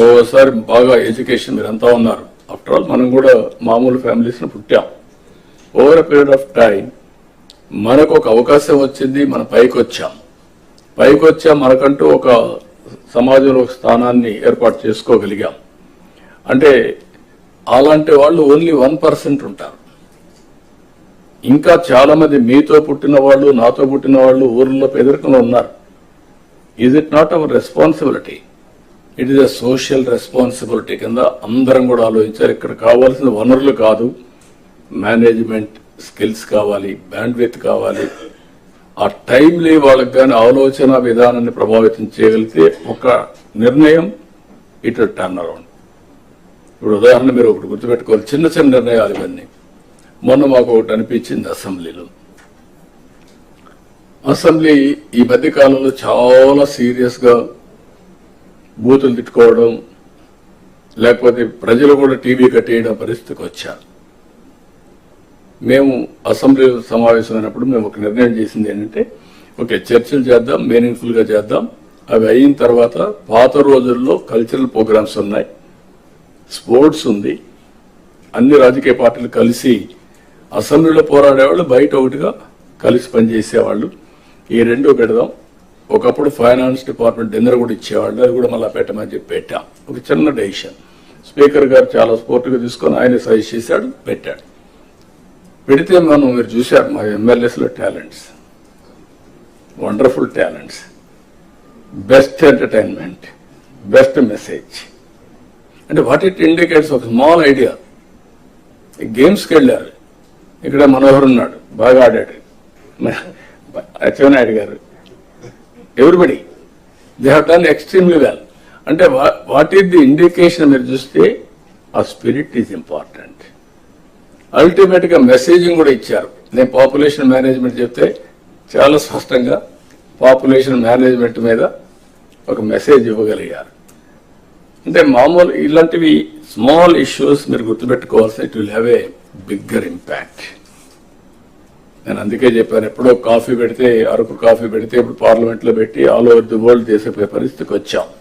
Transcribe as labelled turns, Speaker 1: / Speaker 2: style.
Speaker 1: ఓసారి బాగా ఎడ్యుకేషన్ మీరు అంతా ఉన్నారు. ఆఫ్టర్ ఆల్ మనం కూడా మామూలు ఫ్యామిలీస్ని పుట్టాం. Over a period of time మనకు ఒక అవకాశం వచ్చింది మన పైకి వచ్చాం. పైకి వచ్చాం మనకంటూ ఒక సమాజంలో ఒక స్థానాన్ని ఏర్పాటు చేసుకోగలిగాం. అంటే అలాంటి వాళ్ళు ఓన్లీ వన్ పర్సెంట్ ఉంటారు. ఇంకా చాలా మంది మీతో పుట్టిన వాళ్ళు నాతో పుట్టిన వాళ్ళు ఊర్లో పేదరికంలో ఉన్నారు. Is it not our responsibility it is a social responsibility కింద అందరం కూడా ఆలోచించారు ఇక్కడ కావాల్సిన వనరులు కాదు. మేనేజ్మెంట్ స్కిల్స్ కావాలి బ్యాండ్విత్ కావాలి. ఆ టైంలీ వాళ్ళకి కానీ ఆలోచన విధానాన్ని ప్రభావితం చేయగలిగితే ఒక నిర్ణయం ఇట్ టర్న్ అరౌండ్ ఇప్పుడు ఉదాహరణ మీరు ఒకటి గుర్తుపెట్టుకోవాలి. చిన్న చిన్న నిర్ణయాలు ఇవన్నీ. మొన్న మాకు ఒకటి అనిపించింది అసెంబ్లీలో. అసెంబ్లీ ఈ మధ్య కాలంలో చాలా సీరియస్గా బూతులు తిట్టుకోవడం లేకపోతే ప్రజలు కూడా టీవీ కట్టేయడం పరిస్థితికి వచ్చారు. మేము అసెంబ్లీ సమావేశమైనప్పుడు మేము ఒక నిర్ణయం చేసింది ఏంటంటే ఓకే చర్చలు చేద్దాం మీనింగ్ఫుల్గా చేద్దాం. అవి అయిన తర్వాత పాత రోజుల్లో కల్చరల్ ప్రోగ్రామ్స్ ఉన్నాయి. స్పోర్ట్స్ ఉంది. అన్ని రాజకీయ పార్టీలు కలిసి అసెంబ్లీలో పోరాడేవాళ్ళు బయట ఒకటిగా కలిసి పనిచేసేవాళ్ళు. ఈ రెండు పెడదాం ఒకప్పుడు ఫైనాన్స్ డిపార్ట్మెంట్ డిన్నర్ కూడా ఇచ్చేవాళ్ళు అది కూడా మళ్ళీ పెట్టమని చెప్పి పెట్టాం. ఒక చిన్న డెసిషన్. స్పీకర్ గారు చాలా స్పోర్ట్గా తీసుకొని ఆయన సజెస్ట్ చేశాడు పెట్టాడు. పెడితే మనం మీరు చూశారు మా ఎమ్మెల్యేస్లో talents. Wonderful talents. Best entertainment best message. అంటే వాట్ ఇట్ ఇండికేట్స్ ఒక స్మాల్ ఐడియా. గేమ్స్కి వెళ్ళారు. ఇక్కడ మనోహర్ ఉన్నాడు బాగా ఆడాడు. అచ్చెన్నాయుడు గారు. Everybody they have done extremely well అంటే వాట్ ఈస్ ది ఇండికేషన్ మీరు చూస్తే ఆ స్పిరిట్ ఈజ్ ఇంపార్టెంట్ అల్టిమేట్గా మెసేజింగ్ కూడా ఇచ్చారు. నేను పాపులేషన్ మేనేజ్మెంట్ చెప్తే చాలా స్పష్టంగా పాపులేషన్ మేనేజ్మెంట్ మీద ఒక మెసేజ్ ఇవ్వగలిగారు. అంటే మామూలు ఇలాంటివి స్మాల్ ఇష్యూస్ మీరు గుర్తుపెట్టుకోవాల్సి it will have a bigger impact నేను అందుకే చెప్పాను ఎప్పుడో కాఫీ పెడితే అరకు కాఫీ పెడితే ఇప్పుడు పార్లమెంట్లో పెట్టి ఆల్ ఓవర్ ది వరల్డ్ దేశపోయే పరిస్థితికి వచ్చాం.